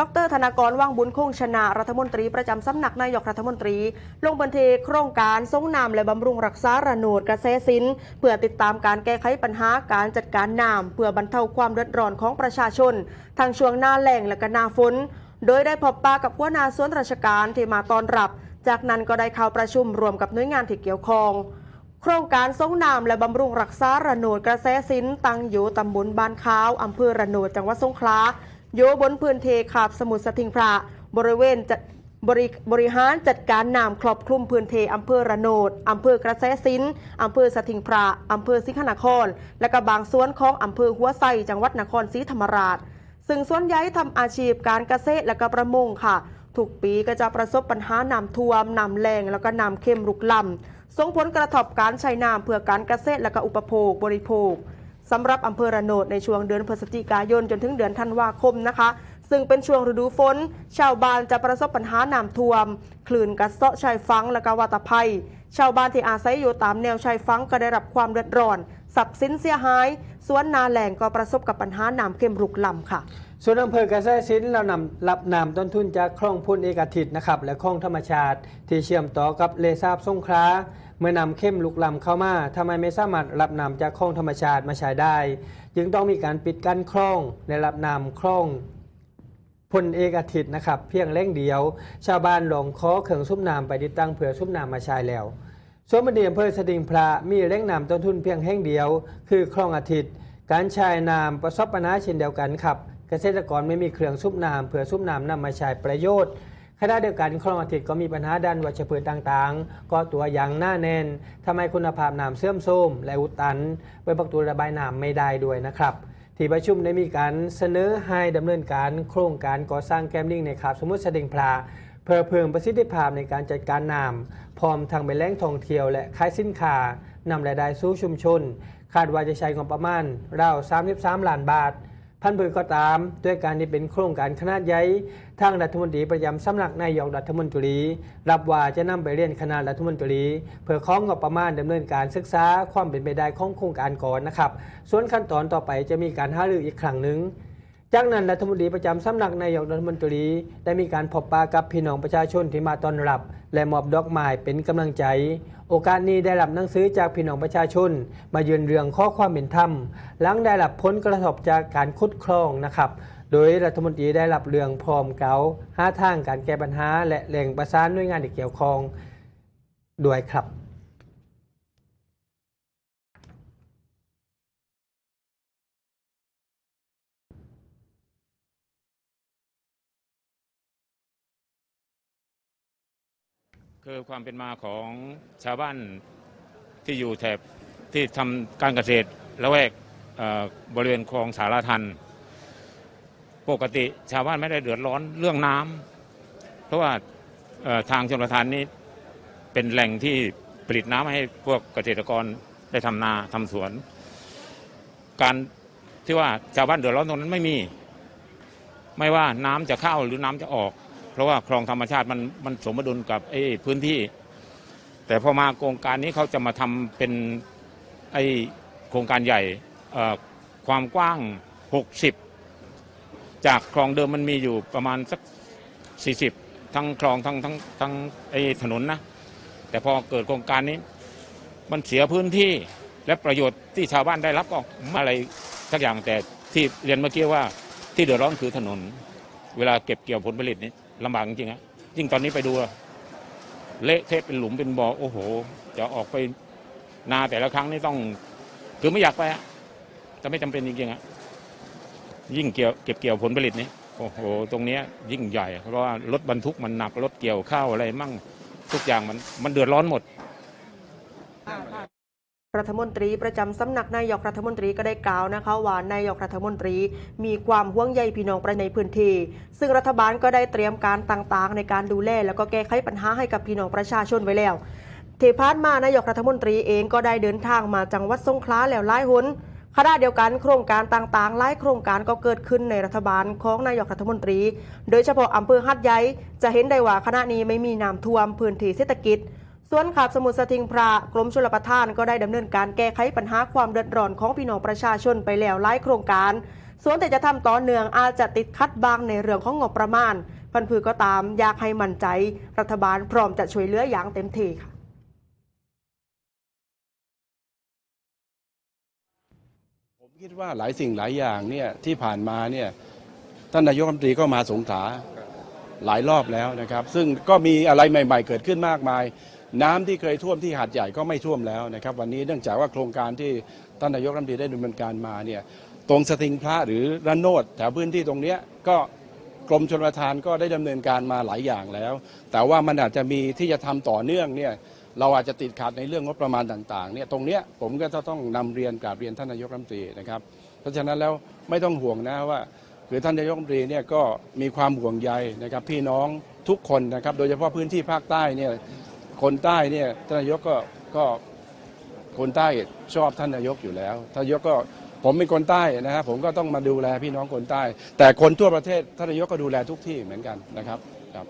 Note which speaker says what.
Speaker 1: ดรธนากรว่างบุญคงชนะรัฐมนตรีประจำสำนักนายกรัฐมนตรี ลงบันทึกโครงการทรงน้ำและบำรุงรักษาระโนดกระแสสินเพื่อติดตามการแก้ไขปัญหาการจัดการน้ำเพื่อบรรเทาความเดือดร้อนของประชาชนทางช่วงหน้าแล้งและก็หนาฝนโดยได้พบปะกับหัวหน้าส่วนราชการที่มาต้อนรับ จากนั้นก็ได้เข้าประชุมรวมกับหน่วยงานที่เกี่ยวข้องโครงการทรงนามและบำรุงรักษาระโนดกระแสสินตั้งอยู่ตำบลบ้านค้าวอำเภอระโนดจังหวัดสงขลา อยู่บนพื้นเทขาบสมุทรสติงพระบริเวณจัดบริบริหารจัดการน้ำครอบคลุมพื้นเทอำเภอระโนดอำเภอกระแสสินอำเภอสติงพระอำเภอสิงหนคร และก็บางส่วนของอำเภอหัวไซจังหวัดนครศรีธรรมราช ซึ่งส่วนใหญ่ทำอาชีพการเกษตรและก็ประมงค่ะทุกปีก็จะประสบปัญหาน้ำท่วมน้ำแรงแล้วก็น้ำเค็มรุกล้ำส่งผลกระทบการใช้น้ำเพื่อการเกษตรและก็อุปโภคบริโภค สำหรับอำเภอระโนดในช่วงเดือนพฤศจิกายนจนถึงเดือนธันวาคมนะคะ ซึ่งเป็นช่วงฤดูฝน ชาวบ้านจะประสบปัญหาน้ำท่วม คลื่นกัดเซาะชายฟังและกวาตภัย ชาวบ้านที่อาศัยอยู่ตามแนวชายฟังก็ได้รับความเดือดร้อนทรัพย์สินเสียหาย สวนนาแหล่งก็ประสบกับปัญหาน้ำเค็มรุกล้ำค่ะ
Speaker 2: ส่วนอำเภอกระแสสินเรานำรับนำต้นทุนจากคลองพุ่นเอกทิตนะครับและคลองธรรมชาติ ที่เชื่อมต่อกับเลซาบสงขลา เมื่อนำเข้มลุกลำเข้ามาทำไมไม่สามารถรับน้ำจากคลองธรรมชาติมาใช้ได้ จึงต้องมีการปิดกั้นคลองในรับน้ำคลองพลเอกอาทิตย์นะครับ เพียงเล่งเดียว ชาวบ้านหลงขอเขื่องซุปน้ำไปติดตั้งเผื่อซุปน้ำมาใช้แล้วส่วนบันเดีอำเภอสติงพระมีแหล่งน้ำต้นทุนเพียงแห่งเดียว คือคลองอาทิตย์ การใช้น้ำประสบปัญหาเช่นเดียวกันครับ เกษตรกรไม่มีเครื่องซุปน้ำเพื่อซุปน้ำนำมาใช้ประโยชน์ ขณะเดียวกันคลองอาทิตย์ก็มีปัญหาด้านวัชพืชต่างๆก็ตัวอย่างหน้าแน่นทำให้คุณภาพน้ำเสื่อมโทรมและอุดตันไว้ประตูระบายน้ำไม่ได้ด้วยนะครับที่ประชุมได้มีการเสนอให้ดำเนินการโครงการก่อสร้างแกมลิงในคาบสมุทรเสดิงพลาเพื่อเพิ่มประสิทธิภาพในการจัดการน้ำพร้อมทางเป็นแหล่งท่องเที่ยวและขายสินค้านำรายได้สู่ชุมชน คาดว่าจะใช้งบประมาณราว 33 ล้านบาท พันเบือก็ตาม ด้วยการที่เป็นโครงการขนาดใหญ่ทางรัฐมนตรีประจำสำนักนายกรัฐมนตรี รับว่าจะนำไปเรียนคณะรัฐมนตรี เพื่อของงบประมาณดำเนินการศึกษาความเป็นไปได้ของโครงการก่อนนะครับ ส่วนขั้นตอนต่อไปจะมีการหารืออีกครั้งหนึ่ง จากนั้นรัฐมนตรีประจำสำนักนายกรัฐมนตรี ได้มีการพบปะกับพี่น้องประชาชนที่มาต้อนรับ และมอบดอกไม้เป็นกำลังใจ โอกาสนี้ได้รับหนังสือจากพี่น้องประชาชน มายืนเรื่องข้อความเป็นธรรม หลังได้รับผลกระทบจากการคุดครองนะครับ โดยรัฐมนตรีได้รับเรื่องพร้อมเกาหาทางการแก้ปัญหา และแหล่งประสานหน่วยงานที่เกี่ยวข้องด้วยครับ
Speaker 3: คือความเป็นมาของชาวบ้านที่อยู่แถบที่ทำการเกษตรละแวกบริเวณคลองสารทัน ปกติชาวบ้านไม่ได้เดือดร้อนเรื่องน้ำเพราะว่าทางชนประทานนี้เป็นแหล่งที่ผลิตน้ำให้พวกเกษตรกรได้ทำนาทำสวน การที่ว่าชาวบ้านเดือดร้อนตรงนั้นไม่มี ไม่ว่าน้ำจะเข้าหรือน้ำจะออก เพราะว่าคลองธรรมชาติมันมันสมดุลกับไอ้พื้นที่ แต่พอมาโครงการนี้เขาจะมาทำเป็นไอ้โครงการใหญ่ความกว้าง 60 จากคลองเดิมมันมีอยู่ประมาณสัก 40 ทั้งคลองทั้งทั้งทั้งไอ้ถนนนะ แต่พอเกิดโครงการนี้ มันเสียพื้นที่และประโยชน์ที่ชาวบ้านได้รับก็อะไรสักอย่างแต่ที่เรียนเมื่อกี้ว่าที่เดือดร้อนคือถนน เวลาเก็บเกี่ยวผลผลิตนี่ ลำบากจริงๆอะยิ่งตอนนี้ไปดูเละเทะเป็นหลุมเป็นบ่อโอ้โห จะออกไปนาแต่ละครั้งนี่ต้องคือไม่อยากไปอะแต่ไม่จำเป็นจริงๆอะยิ่งเกี่ยวเก็บเกี่ยวผลผลิตนี่โอ้โห ตรงนี้ยิ่งใหญ่ เพราะว่ารถบรรทุกมันหนักรถเกี่ยวข้าวอะไรมั่งทุกอย่างมันมันเดือดร้อนหมด
Speaker 1: รัฐมนตรีประจำสำนักนายกรัฐมนตรีก็ได้กล่าวนะคะว่านายกรัฐมนตรีมีความห่วงใยพี่น้องประชาชนในพื้นที่ ซึ่งรัฐบาลก็ได้เตรียมการต่างๆ ในการดูแลแล้วก็แก้ไขปัญหาให้กับพี่น้องประชาชนไว้แล้วเที่ผ่านมานายกรัฐมนตรีเองก็ได้เดินทางมาจังหวัดสงขลาแล้วหลายหนขณะเดียวกันโครงการต่างๆหลายโครงการก็เกิดขึ้นในรัฐบาลของนายกรัฐมนตรี โดยเฉพาะอำเภอหัดใหญ่จะเห็นได้ว่าขณะนี้ไม่มีน้ำท่วมพื้นที่เศรษฐกิจ ส่วนขาบสมุทรสติงพระกรมชลประทานก็ได้ดำเนินการแก้ไขปัญหาความเดือดร้อนของพี่น้องประชาชนไปแล้วหลายโครงการ ส่วนแต่จะทำต่อเนื่องอาจจะติดขัดบางในเรื่องของงบประมาณ พันพือก็ตามอยากให้มั่นใจ รัฐบาลพร้อมจะช่วยเหลืออย่างเต็มที่ค่ะ
Speaker 4: ผมคิดว่าหลายสิ่งหลายอย่างเนี่ยที่ผ่านมาเนี่ยท่านนายกรัฐมนตรีก็มาสงขลาหลายรอบแล้วนะครับ ซึ่งก็มีอะไรใหม่ ๆ เกิดขึ้นมากมาย น้ำที่เคยท่วมที่หาดใหญ่ก็ไม่ท่วมแล้วนะครับวันนี้เนื่องจากว่าโครงการที่ท่านนายกรัฐมนตรีได้ดำเนินการมาเนี่ยตรงสติงพระหรือระโนดแถวพื้นที่ตรงเนี้ยก็กรมชลประทานก็ได้ดำเนินการมาหลายอย่างแล้ว แต่ว่ามันอาจจะมีที่จะทำต่อเนื่องเนี่ยเราอาจจะติดขัดในเรื่องงบประมาณต่างๆเนี่ยตรงเนี้ยผมก็จะต้องนำเรียนกราบเรียนท่านนายกรัฐมนตรีนะครับ เพราะฉะนั้นแล้วไม่ต้องห่วงนะว่าคือท่านนายกรัฐมนตรีเนี่ยก็มีความห่วงใยนะครับพี่น้องทุกคนนะครับโดยเฉพาะพื้นที่ภาคใต้เนี่ย คนใต้เนี่ยท่านนายกก็ก็คนใต้ชอบท่านนายกอยู่แล้วท่านนายกก็ผมเป็นคนใต้นะครับผมก็ต้องมาดูแลพี่น้องคนใต้ แต่คนทั่วประเทศท่านนายกก็ดูแลทุกที่เหมือนกันนะครับครับ